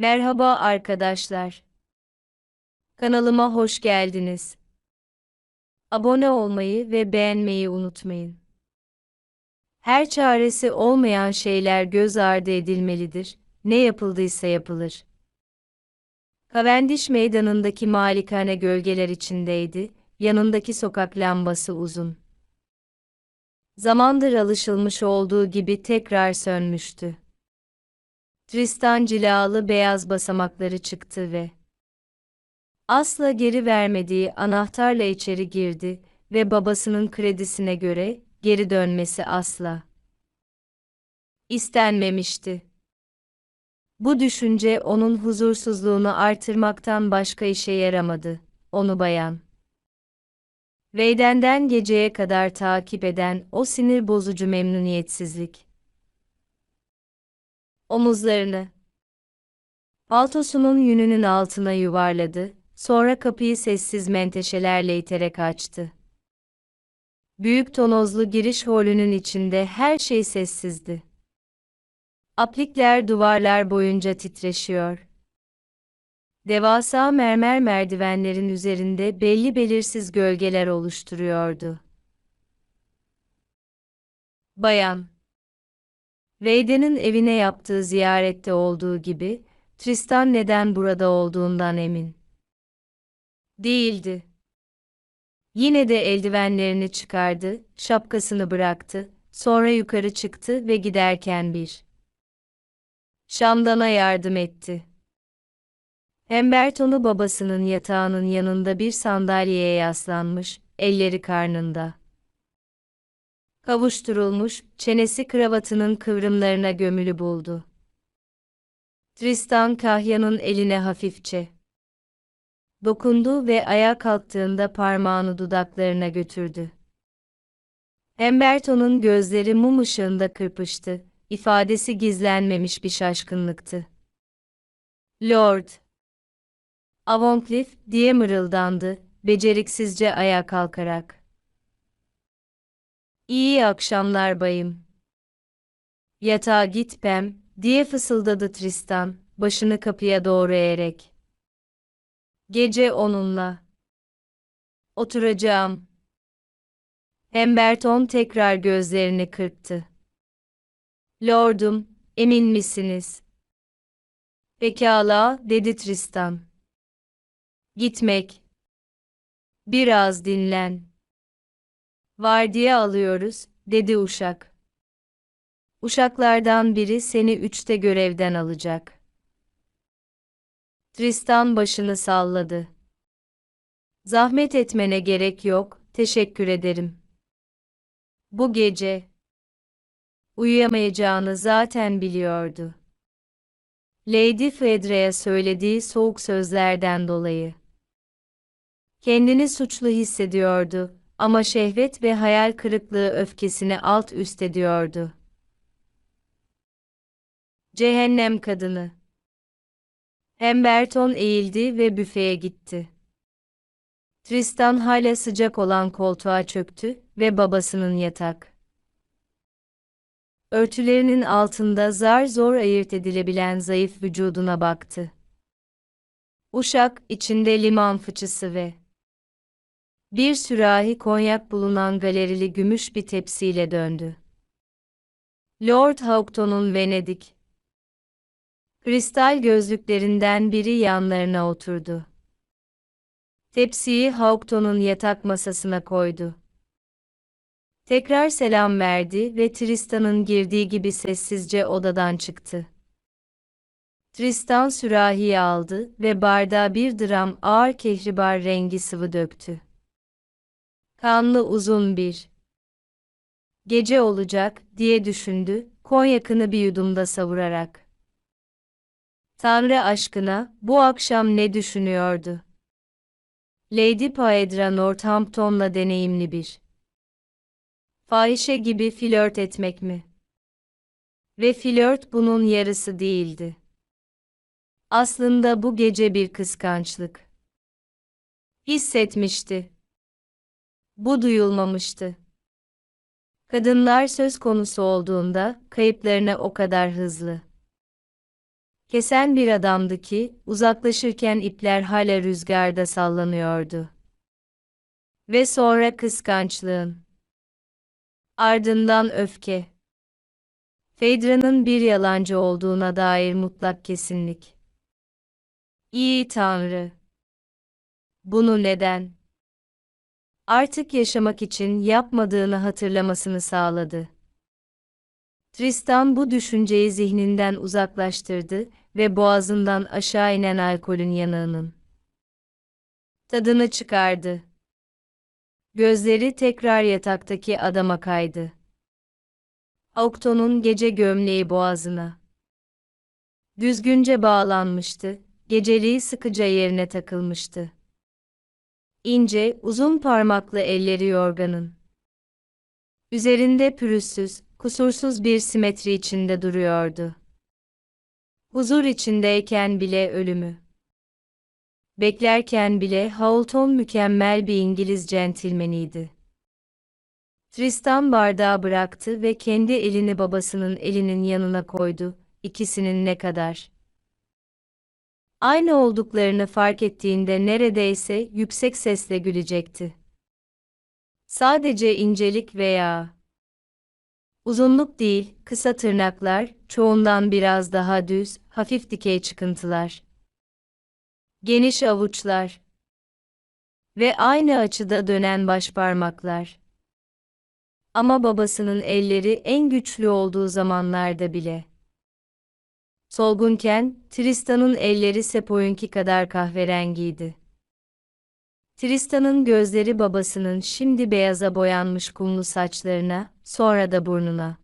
Merhaba arkadaşlar. Kanalıma hoş geldiniz. Abone olmayı ve beğenmeyi unutmayın. Her çaresi olmayan şeyler göz ardı edilmelidir. Ne yapıldıysa yapılır. Cavendish meydanındaki malikane gölgeler içindeydi, yanındaki sokak lambası uzun. Zamandır alışılmış olduğu gibi tekrar sönmüştü. Tristan cilalı beyaz basamakları çıktı ve asla geri vermediği anahtarla içeri girdi ve babasının kredisine göre geri dönmesi asla istenmemişti. Bu düşünce onun huzursuzluğunu artırmaktan başka işe yaramadı. Onu bayan Veyden'den geceye kadar takip eden o sinir bozucu memnuniyetsizlik. Omuzlarını paltosunun yününün altına yuvarladı, sonra kapıyı sessiz menteşelerle iterek açtı. Büyük tonozlu giriş holünün içinde her şey sessizdi. Aplikler duvarlar boyunca titreşiyor. Devasa mermer merdivenlerin üzerinde belli belirsiz gölgeler oluşturuyordu. Bayan Veyden'in evine yaptığı ziyarette olduğu gibi, Tristan neden burada olduğundan emin. Değildi. Yine de eldivenlerini çıkardı, şapkasını bıraktı, sonra yukarı çıktı ve giderken bir Şamdan'a yardım etti. Hemberton'u babasının yatağının yanında bir sandalyeye yaslanmış, elleri karnında. Kavuşturulmuş, çenesi kravatının kıvrımlarına gömülü buldu. Tristan Kahya'nın eline hafifçe dokundu ve ayağa kalktığında parmağını dudaklarına götürdü. Emberto'nun gözleri mum ışığında kırpıştı, ifadesi gizlenmemiş bir şaşkınlıktı. Lord! Avoncliffe diye mırıldandı, beceriksizce ayağa kalkarak. İyi akşamlar bayım. Yatağa git Pem, diye fısıldadı Tristan, başını kapıya doğru eğerek. Gece onunla. Oturacağım. Emberton tekrar gözlerini kırptı. Lordum, emin misiniz? Pekala, dedi Tristan. Gitmek. Biraz dinlen. Vardiya alıyoruz, dedi uşak. Uşaklardan biri seni üçte görevden alacak. Tristan başını salladı. Zahmet etmene gerek yok, teşekkür ederim. Bu gece uyuyamayacağını zaten biliyordu. Lady Fedre'ye söylediği soğuk sözlerden dolayı. Kendini suçlu hissediyordu ama şehvet ve hayal kırıklığı öfkesini alt üst ediyordu. Cehennem kadını. Hemberton eğildi ve büfeye gitti. Tristan hala sıcak olan koltuğa çöktü ve babasının yatak örtülerinin altında zar zor ayırt edilebilen zayıf vücuduna baktı. Uşak, içinde liman fıçısı ve bir sürahi konyak bulunan galerili gümüş bir tepsiyle döndü. Lord Houghton'un Venedik. Kristal gözlüklerinden biri yanlarına oturdu. Tepsiyi Houghton'un yatak masasına koydu. Tekrar selam verdi ve Tristan'ın girdiği gibi sessizce odadan çıktı. Tristan sürahiyi aldı ve bardağa bir dram ağır kehribar rengi sıvı döktü. Kanlı uzun bir gece olacak diye düşündü, konyakını bir yudumda savurarak. Tanrı aşkına, bu akşam ne düşünüyordu? Lady Paedra Northampton'la deneyimli bir fahişe gibi flört etmek mi? Ve flört bunun yarısı değildi. Aslında bu gece bir kıskançlık. Hissetmişti. Bu duyulmamıştı. Kadınlar söz konusu olduğunda kayıplarına o kadar hızlı. Kesen bir adamdı ki, uzaklaşırken ipler hala rüzgarda sallanıyordu. Ve sonra kıskançlığın. Ardından öfke. Phaedra'nın bir yalancı olduğuna dair mutlak kesinlik. İyi Tanrı. Bunu neden? Artık yaşamak için yapmadığını hatırlamasını sağladı. Tristan bu düşünceyi zihninden uzaklaştırdı ve boğazından aşağı inen alkolün yanığının tadını çıkardı. Gözleri tekrar yataktaki adama kaydı. Aukton'un gece gömleği boğazına düzgünce bağlanmıştı, geceliği sıkıca yerine takılmıştı. İnce, uzun parmaklı elleri yorganın. Üzerinde pürüzsüz, kusursuz bir simetri içinde duruyordu. Huzur içindeyken bile ölümü. Beklerken bile Hamilton mükemmel bir İngiliz centilmeniydi. Tristan bardağı bıraktı ve kendi elini babasının elinin yanına koydu, ikisinin ne kadar aynı olduklarını fark ettiğinde neredeyse yüksek sesle gülecekti. Sadece incelik veya uzunluk değil, kısa tırnaklar, çoğundan biraz daha düz, hafif dikey çıkıntılar. Geniş avuçlar ve aynı açıda dönen başparmaklar. Ama babasının elleri en güçlü olduğu zamanlarda bile Solgunken, Tristan'ın elleri Sepo'yunki kadar kahverengiydi. Tristan'ın gözleri babasının şimdi beyaza boyanmış kumlu saçlarına, sonra da burnuna.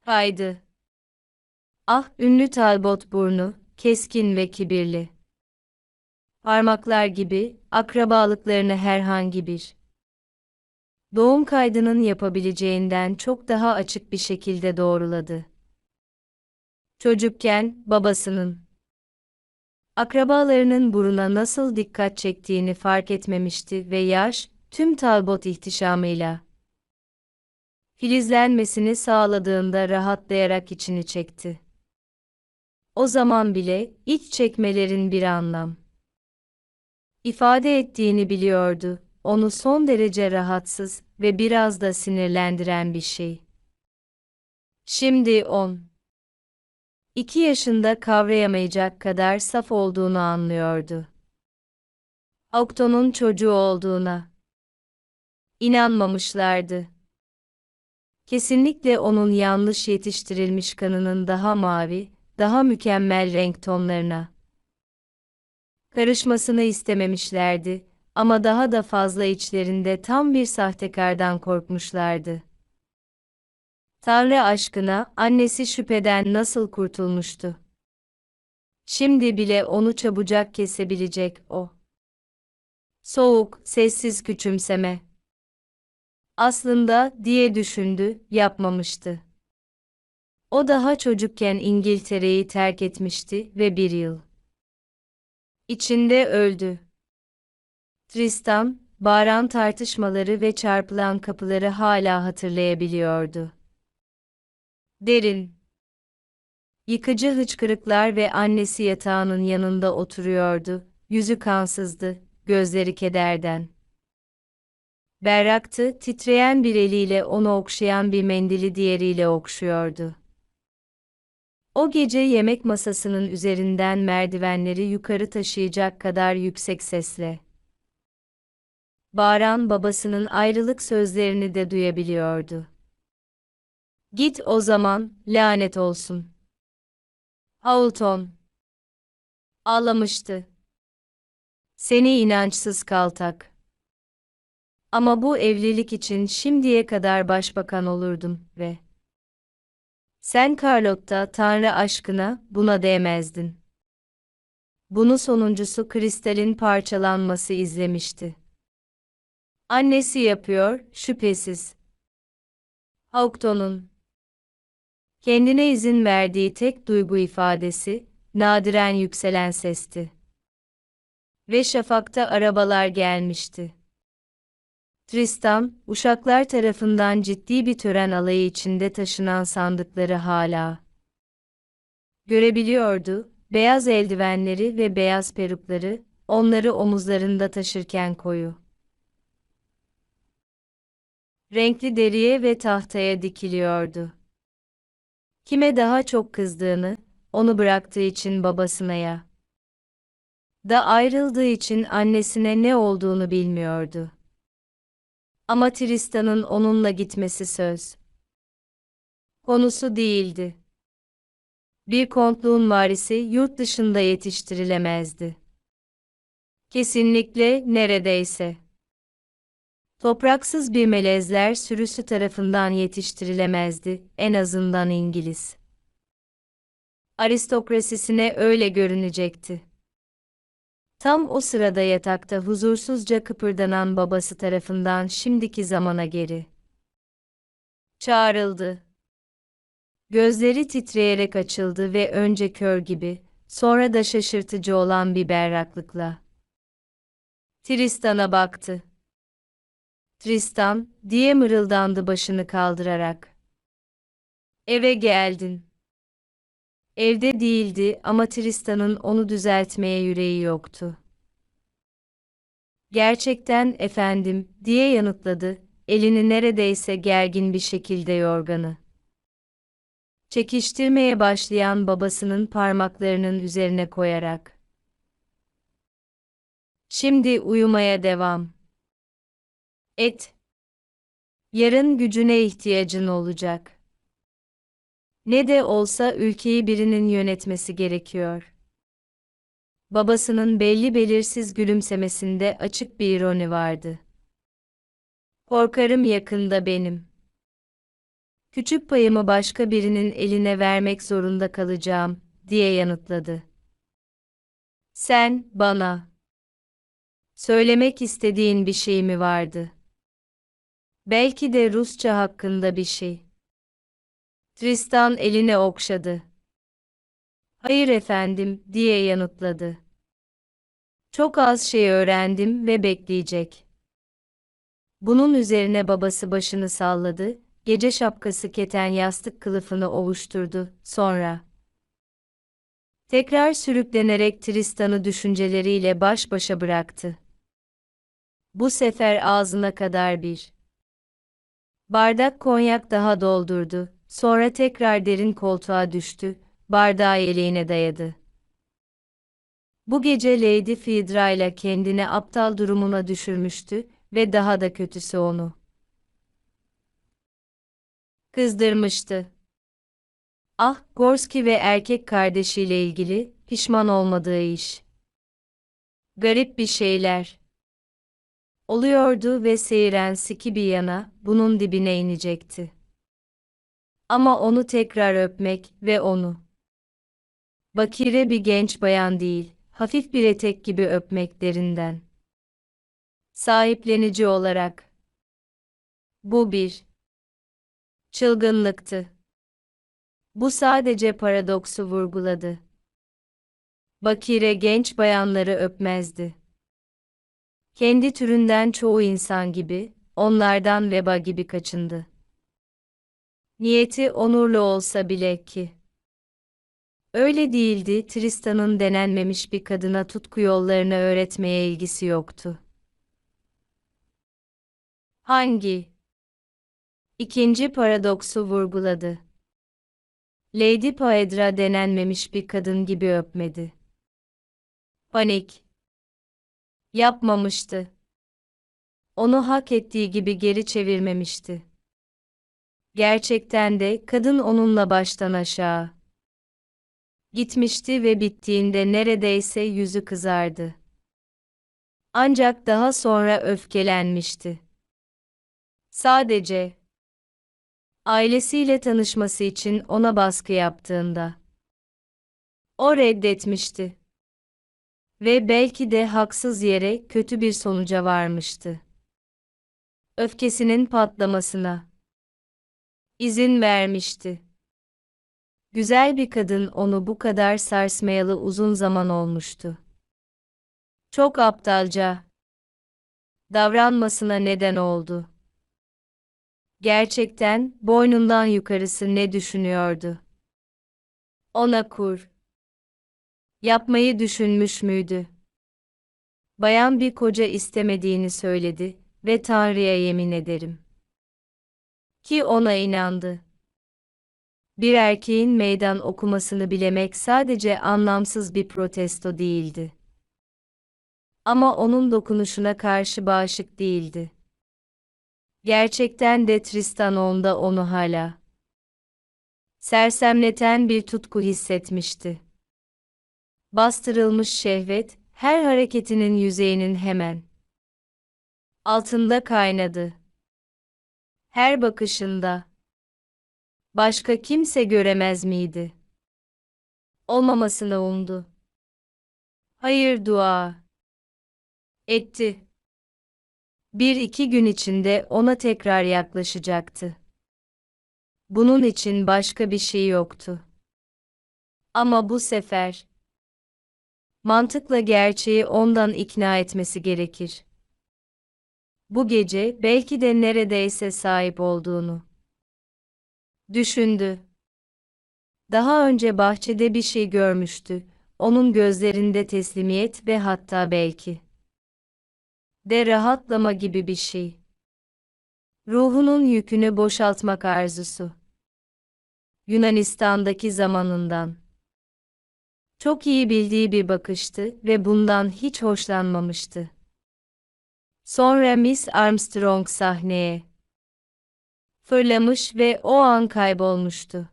Haydi. Ah, ünlü Talbot burnu, keskin ve kibirli. Parmaklar gibi, akrabalıklarını herhangi bir doğum kaydının yapabileceğinden çok daha açık bir şekilde doğruladı. Çocukken babasının akrabalarının buruna nasıl dikkat çektiğini fark etmemişti ve yaş, tüm Talbot ihtişamıyla filizlenmesini sağladığında rahatlayarak içini çekti. O zaman bile iç çekmelerin bir anlam ifade ettiğini biliyordu. Onu son derece rahatsız ve biraz da sinirlendiren bir şey. Şimdi on 2 yaşında kavrayamayacak kadar saf olduğunu anlıyordu. Okto'nun çocuğu olduğuna inanmamışlardı. Kesinlikle onun yanlış yetiştirilmiş kanının daha mavi, daha mükemmel renk tonlarına karışmasını istememişlerdi ama daha da fazla içlerinde tam bir sahtekardan korkmuşlardı. Tanrı aşkına, annesi şüpheden nasıl kurtulmuştu? Şimdi bile onu çabucak kesebilecek o. Soğuk, sessiz küçümseme. Aslında, diye düşündü, yapmamıştı. O daha çocukken İngiltere'yi terk etmişti ve bir yıl içinde öldü. Tristan, bağıran tartışmaları ve çarpılan kapıları hala hatırlayabiliyordu. Derin. Yıkıcı hıçkırıklar ve annesi yatağının yanında oturuyordu, yüzü kansızdı, gözleri kederden. Berraktı, titreyen bir eliyle onu okşayan bir mendili diğeriyle okşuyordu. O gece yemek masasının üzerinden merdivenleri yukarı taşıyacak kadar yüksek sesle. Bağıran babasının ayrılık sözlerini de duyabiliyordu. Git o zaman, lanet olsun. Hamilton. Ağlamıştı. Seni inançsız kaltak. Ama bu evlilik için şimdiye kadar başbakan olurdum ve sen Carlotta Tanrı aşkına buna değmezdin. Bunu sonuncusu kristalin parçalanması izlemişti. Annesi yapıyor, şüphesiz. Haukton'un Kendine izin verdiği tek duygu ifadesi, nadiren yükselen sesti. Ve şafakta arabalar gelmişti. Tristan, uşaklar tarafından ciddi bir tören alayı içinde taşınan sandıkları hala Görebiliyordu, beyaz eldivenleri ve beyaz perukları, onları omuzlarında taşırken koyu. Renkli deriye ve tahtaya dikiliyordu. Kime daha çok kızdığını, onu bıraktığı için babasına ya da ayrıldığı için annesine ne olduğunu bilmiyordu. Ama Tristan'ın onunla gitmesi söz konusu değildi. Bir kontluğun varisi yurt dışında yetiştirilemezdi. Kesinlikle neredeyse. Topraksız bir melezler sürüsü tarafından yetiştirilemezdi, en azından İngiliz. Aristokrasisine öyle görünecekti. Tam o sırada yatakta huzursuzca kıpırdanan babası tarafından şimdiki zamana geri çağrıldı. Gözleri titreyerek açıldı ve önce kör gibi, sonra da şaşırtıcı olan bir berraklıkla Tristan'a baktı. Tristan, diye mırıldandı başını kaldırarak. Eve geldin. Evde değildi ama Tristan'ın onu düzeltmeye yüreği yoktu. Gerçekten efendim, diye yanıtladı, elini neredeyse gergin bir şekilde yorganı. Çekiştirmeye başlayan babasının parmaklarının üzerine koyarak. Şimdi uyumaya devam. Et. Yarın gücüne ihtiyacın olacak. Ne de olsa ülkeyi birinin yönetmesi gerekiyor. Babasının belli belirsiz gülümsemesinde açık bir ironi vardı. Korkarım yakında benim. Küçük payımı başka birinin eline vermek zorunda kalacağım, diye yanıtladı. Sen, bana. Söylemek istediğin bir şey mi vardı? Belki de Rusça hakkında bir şey. Tristan eline okşadı. Hayır efendim, diye yanıtladı. Çok az şey öğrendim ve bekleyecek. Bunun üzerine babası başını salladı, gece şapkası keten yastık kılıfını ovuşturdu, sonra tekrar sürüklenerek Tristan'ı düşünceleriyle baş başa bıraktı. Bu sefer ağzına kadar bir bardak konyak daha doldurdu, sonra tekrar derin koltuğa düştü, bardağı eleğine dayadı. Bu gece Lady Phaedra ile kendini aptal durumuna düşürmüştü ve daha da kötüsü onu kızdırmıştı. Ah, Gorski ve erkek kardeşiyle ilgili pişman olmadığı iş. Garip bir şeyler oluyordu ve seyren siki bir yana bunun dibine inecekti. Ama onu tekrar öpmek ve onu bakire bir genç bayan değil, hafif bir etek gibi öpmek derinden. Sahiplenici olarak. Bu bir çılgınlıktı. Bu sadece paradoksu vurguladı. Bakire genç bayanları öpmezdi. Kendi türünden çoğu insan gibi, onlardan veba gibi kaçındı. Niyeti onurlu olsa bile ki. Öyle değildi, Tristan'ın denenmemiş bir kadına tutku yollarını öğretmeye ilgisi yoktu. Hangi? İkinci paradoksu vurguladı. Lady Phaedra denenmemiş bir kadın gibi öpmedi. Panik. Yapmamıştı. Onu hak ettiği gibi geri çevirmemişti. Gerçekten de kadın onunla baştan aşağı gitmişti ve bittiğinde neredeyse yüzü kızardı. Ancak daha sonra öfkelenmişti. Sadece ailesiyle tanışması için ona baskı yaptığında o reddetmişti. Ve belki de haksız yere kötü bir sonuca varmıştı. Öfkesinin patlamasına izin vermişti. Güzel bir kadın onu bu kadar sarsmayalı uzun zaman olmuştu. Çok aptalca davranmasına neden oldu. Gerçekten boynundan yukarısı ne düşünüyordu? Ona kur. Yapmayı düşünmüş müydü? Bayan bir koca istemediğini söyledi ve Tanrı'ya yemin ederim. Ki ona inandı. Bir erkeğin meydan okumasını bilemek sadece anlamsız bir protesto değildi. Ama onun dokunuşuna karşı bağışık değildi. Gerçekten de Tristan onda onu hala sersemleten bir tutku hissetmişti. Bastırılmış şehvet, her hareketinin yüzeyinin hemen altında kaynadı. Her bakışında başka kimse göremez miydi? Olmamasını umdu. Hayır dua etti. Bir iki gün içinde ona tekrar yaklaşacaktı. Bunun için başka bir şey yoktu. Ama bu sefer mantıkla gerçeği ondan ikna etmesi gerekir. Bu gece belki de neredeyse sahip olduğunu düşündü. Daha önce bahçede bir şey görmüştü. Onun gözlerinde teslimiyet ve hatta belki de rahatlama gibi bir şey. Ruhunun yükünü boşaltmak arzusu. Yunanistan'daki zamanından. Çok iyi bildiği bir bakıştı ve bundan hiç hoşlanmamıştı. Sonra Miss Armstrong sahneye fırlamış ve o an kaybolmuştu.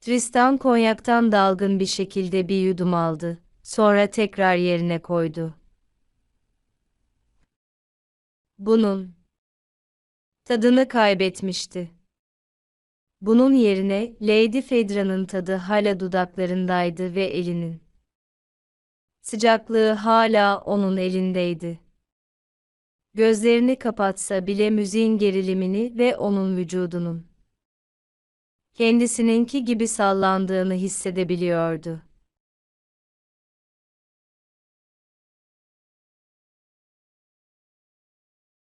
Tristan konyaktan dalgın bir şekilde bir yudum aldı, sonra tekrar yerine koydu. Bunun tadını kaybetmişti. Bunun yerine Lady Fedra'nın tadı hala dudaklarındaydı ve elinin sıcaklığı hala onun elindeydi. Gözlerini kapatsa bile müziğin gerilimini ve onun vücudunun kendisininki gibi sallandığını hissedebiliyordu.